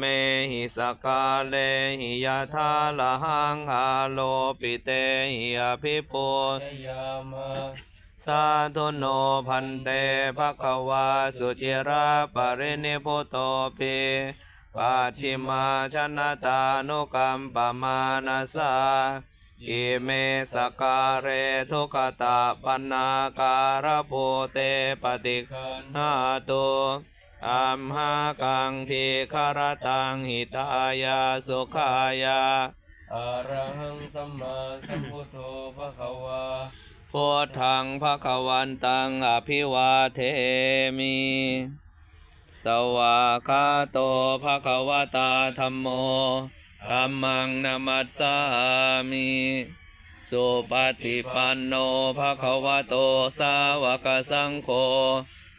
เมหิสกาเลหิยะทาละหังอาโลปิเตหิอภิปุชยามะสาธุโนพันเตภะคะวาสุจิราปรินิพุโตปิปัจฉิมาชนะตานุกัมปมานาสาอิเมสการเรทุกตาปนนาการโพเตปฏิคันหาตุ อัมหากังทีคารตังหิตายาสุขายาอะระหังสัมมาสัมพุทโธภะคะวาพุทธังภควันตังอภิวาเทมิ สวากขาโตภควตาธรรมโมธัมมังนามัสสามิสุปฏิปันโนภควโตสาวกสังโฆ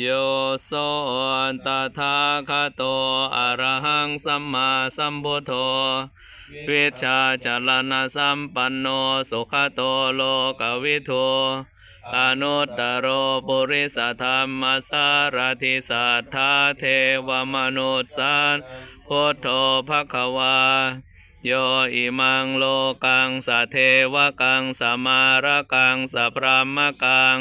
โยโสตถาคโตอะระหังสัมมาสัมพุทโธวิชาจารณะสัมปันโนสุขโตโลกวิทูอนุตตรโรปุริสธรรมสารทิสัทธาเทวมนุษสานพุทโธภควาโยอิมังโลกังสะเทวกังสมารกังสะพรามกัง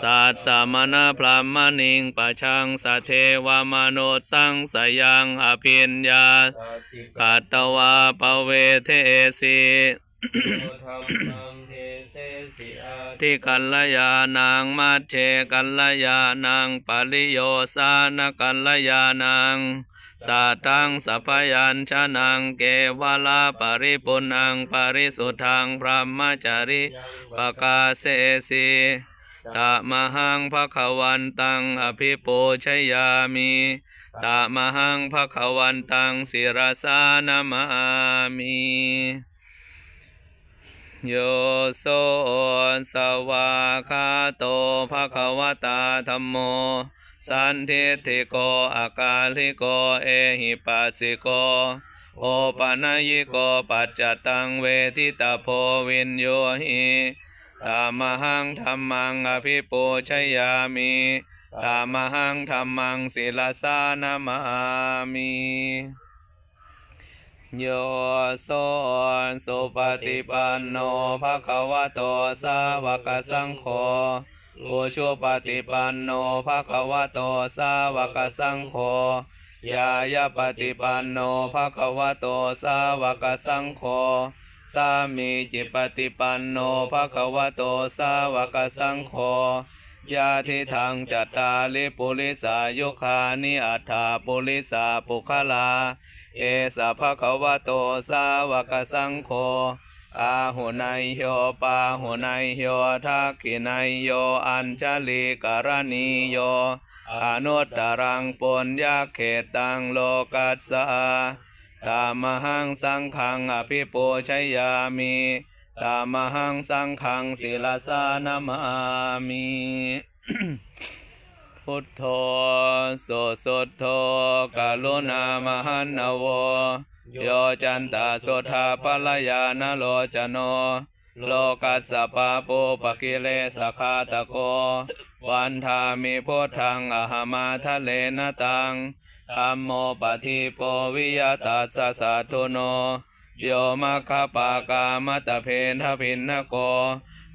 สัตสามณพรามณิงปะชังสเทวมนุษย์สังสยังอภิญญาติกัตตวาปเวเทสีโกธรรมังเทเสสิทิกัลยานางมัจเชกัลยานางปริโยสานกัลยานางสัตตังสัพยัญชนะเกวลาปริปุณังปริสุทธังพระมจาริปกาเสสี ตะมหังภควันตังอภิปูชยามิตะมหังภควันตังศิรสานามามิโยโสสวาคาโตภะคะวตาธัมโม สันทิฏฐิโกอากาลิโกเอหิปัสสิโกโอปะนยิโกปัจจตังเวทิตาโพวินโยหิ ตามหังธรรมังอภิปูชยามิตามหังธรรมังศิลสานามามิโยโสสุปฏิปันโนภะคะวะโตสาวกสังโฆอุชุปฏิปันโนภะคะวะโตสาวกสังโฆยายาปฏิปันโนภะคะวะโตสาวกสังโฆ สามีจิปฏิปันโนภะคะวะโตสาวกสังโฆยาทิทังจัตตาลิปุริสายุคานิอัฏฐาปุริสาปุคลา เอสะภะคะวะโตสาวกสังโฆอาหุนายโยปาหุนายโยทักขินายโยอัญชลีกรณีโยอนุตตรังปุญญาเขตังโลกัสสะ ตามหังสังขังอภิปูชยามิตามหังสังขังศิลสานามามิพุทโธโสสุทโธกาลุณามหันนโวโยจันตาโสธาปลยานโลจโน โลกัสสปะปุปกิเลสคาตโก วันทามิพุทธังอหมาทะเลนตัง ธัมโมปฏิโปวิยตัสสะสะทุโน โยมัคปากามตะเพนทพินนโก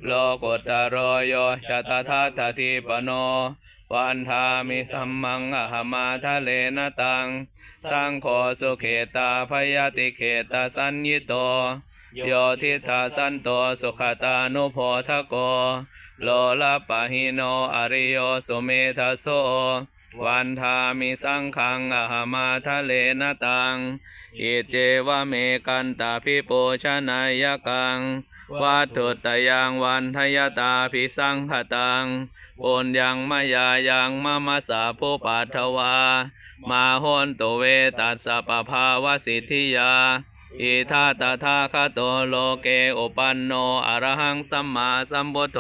โลกุตตรโยชตทัตถิปโน วันทามิสัมมังอหมาทะเลนตัง สังโฆสุเขตาพยติเขตาสัญญิโต โยทิทาสันโตสุขตานุโพทโก โลลปะหิโนอริโยสุเมทโส วันทามิสังขังอหมาทะเลนตัง อิเจวะเมกันตาพิปูชนายกัง วัตถุตยังวันทยตาพิสังขตังปุญยังมายายังมะมะสาภูปัทวา มาหนตุเวตัสสะปภาวสิทธิยาออิทาตถาคโตโลเกอุปันโนอรหังสัมมาสัมพุทโธ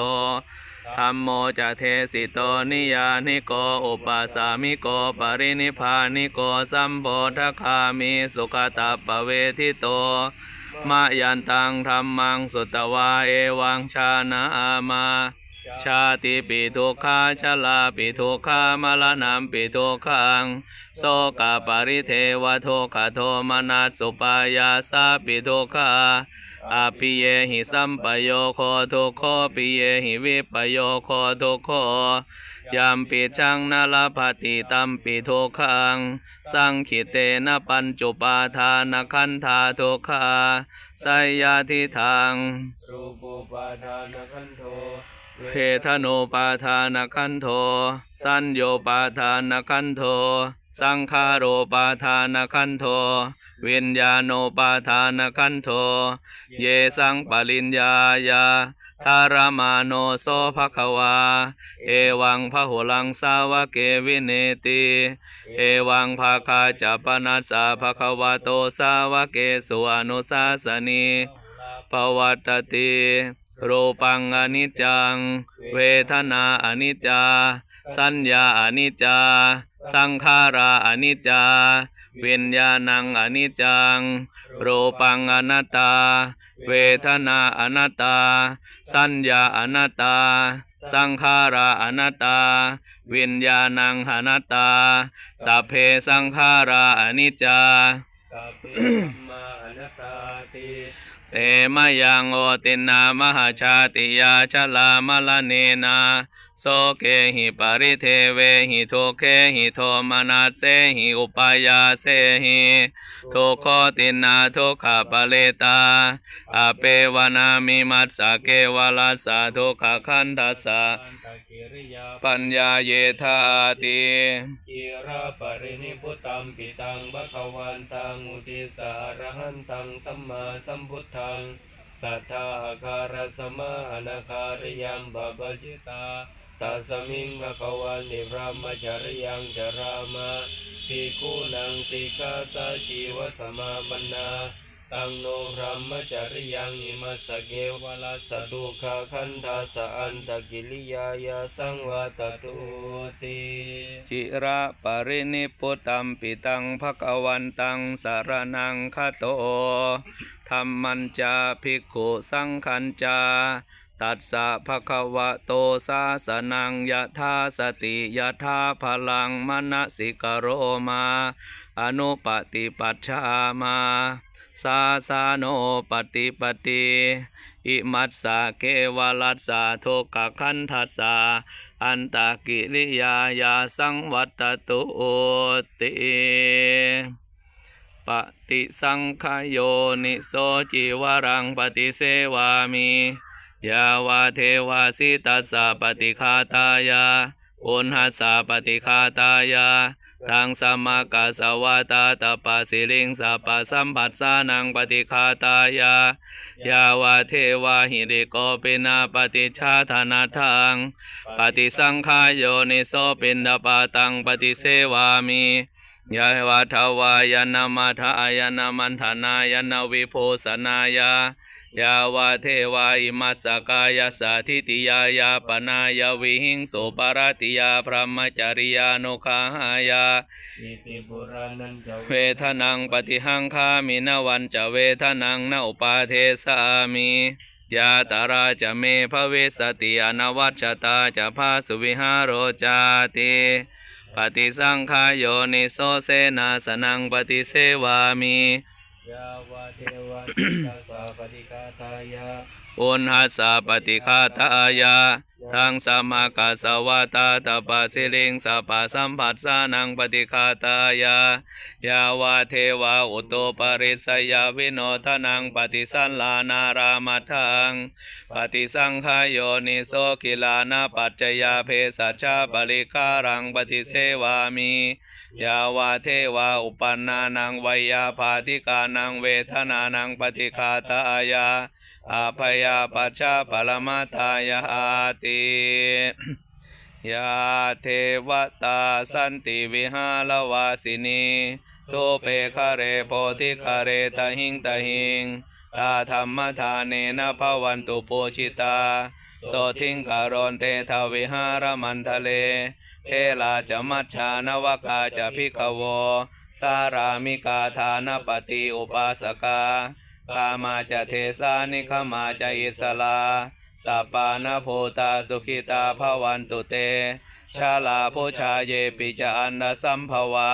ธัมโมจะเทสิโตนิยานิโกอุปสามิโกปรินิพานิโกสัมโพธคามิสุขตาปเวทิโตมายันตังธรรมังสุตวาเอวังชานามาชาติปิทุกขาชลาปิทุกขามรณะปิทุกขังโสกปริเทวทุกขโทมนัสสุปายาสาปิทุกขา อาปิเยหิสัมปโยโคทุกโคปิเยหิวิปโยโคทุกโคยามปิชังนาลภติตัมปิทุกขัง สังขิเตนะปัญจุปาทานขันธาทุกขาไสยาทิทางรูปุปาทานขันโทเพทโนปาทานคันโท สัญโยปาทานคันโท สังคาโรปาทานคันโทวิญญาโนปาทานคันโทเยสังปริญญายาธารมาโนโสภควา เอวังพหุลังสาวเกวิเนติ เอวังภาคาจัปนัสสะภควาโตสาวเกสุอนุสาสนีปวัตติรูปังอนิจจัง เวทนาอนิจจา สัญญาอนิจจา สังขาราอนิจจาวิญญาณังอนิจจังรูปังอนัตตา เวทนาอนัตตา สัญญาอนัตตาสังขาราอนัตตา วิญญาณังอนัตตาสัพเพสังขาราอนิจจา เพธัมมาอนัตตาติเตมะยังโอตินามหาชาติยาชลามลเนนาโสเกหิปริเทเวหิทุเคหิโทมนัสเสหิอุปายาเสหิทุกขตินาทุกขปะเลตาอเปวนามิมัสสะเกวลัสสะทุกขคันทัสสะอันตกิริยาปัญญาเยธาติอิระปรินิพุตัมปิตังบะคะวันตังอุติสารหันตังสัมมาสัมพุทธังสัทธาคารสมานาคาริยมบาบจิตาตัสมิงบะคะวันนิพรามจริยังจรามะภิกขุนังติกาสาชีวสมาบันนา ตังโนพรหมจริยังอิมัสสเกวลัสตุขะคันธาสอันตกิริยายาสังวาตตุติจิระปรินิพุตัมปิตังภควันตังสารนังคโตธรรมัญจาภิกขุสังขัญจา ตัสสะภะคะวะโตสาสนังยะธาสติยะธาพลังมณสิกโรมา อนุปฏิปัชฌามาสาสาโนปฏิปติอิมัสสะเกวลัสสะโทกขันทัสสะอันตากิริยายาสังวัตตุติปฏิสังขโยนิโสจิวรังปฏิเสวามิ ยาวาเทวาสิตัสสะปฏิคาตายาอุณหัสสะปฏิคาตายาทังสมากัสวาตาตปาสิลิงสัปะสัมปัสสานังปฏิคาตายายาวาเทวาหิริโกปินาปฏิชาธนาทังปฏิสังขายโยนิโสปินดาปาตังปฏิเสวามิยาวาทวายนามาทายนามันธนายนาวิโพสนายา ยาวาเทวาอิมัสสกายสาธิติยายาปนายวิหิงสุปารติยาพระมจริยานุคาหายาอิติปุรานันจะเวทนังปฏิหังคามินวันจะเวทนังนอุปาเทสามิยาตาราจะเมภเวสติอนวัชชตาจะพาสุวิหารโรจาติปฏิสังขายโยนิโสเสนาสนังปฏิเสวามิยาวาเทว อนหาสาปฏิกาตายาอุณหัสสะปฏิฆาตายา ทังสัมมากัสสวาตาตปาสิลิงสัพสัมผัสสานังปฏิคาตายายาวาเทวาอุตโตปริสยาวิโนทนังปฏิสันลานารามัทังปฏิสังขายโยนิโสกิลานาปัจจยาเพสัชชาบริคารังปฏิเสวามิยาวาเทวาอุปันนานังวยยาภาติกานังเวทนานังปฏิคาตายา อาภยาปัชชาปรมาทายาติยาเทวตาสันติวิหารวาสินีทุเปคะเรโพธิคะเรตหิงตหิงตาธรรมทานเนนะภวันตุปูชิตาโสทิงการอนเตทวิหารมันทะเล เทลาจะมัชชานวกาจะพิกโว สารามิกาทานปฏิอุปาสกา กามาจะเทสานิขมาจะอิสลาสัปปานโพตาสุขิตาภวันตุเต ชาลาโพชาเยปิจอันดสัมภวา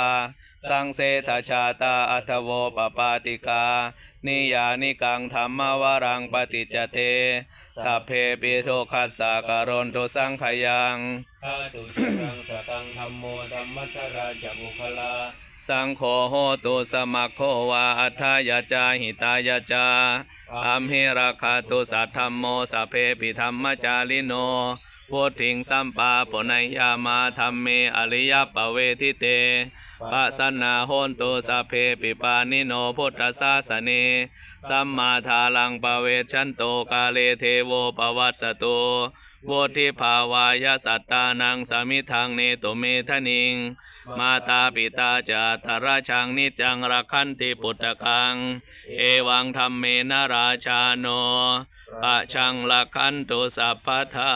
สังเสทชาตาอัทโวปปาติกา นิยานิกังธรรมวรังปฏิจจเตสัพเพปิโทคัสสะการนตุสังขยังข้าตุชรังสตังธรรมโมธรรมัทราจบุคลาสังโฆโหตุสมัคโควาอัฏฐายาจาหิตายาจาอัมหิราคาตุสัทธัมโมสัพเพปิธรรมจาริโน พุทธิงสัมปาปนัยามาธรรมเมอริยปเวทิเตปัสสนาโหนตุสัพเพปิปานิโนพุทธศาสเนสัมมาทาลังปเวชันโตกาเลเทโวปวัสสตุวุธิภาวายสัตตานังสมิทังเนตุเมทนิง มาตาปิตาจาทราชังนิจังรักขันติปุตตะคัง เอวังธรรมเมนราชาโนปะชังรักขันตุสัพพทา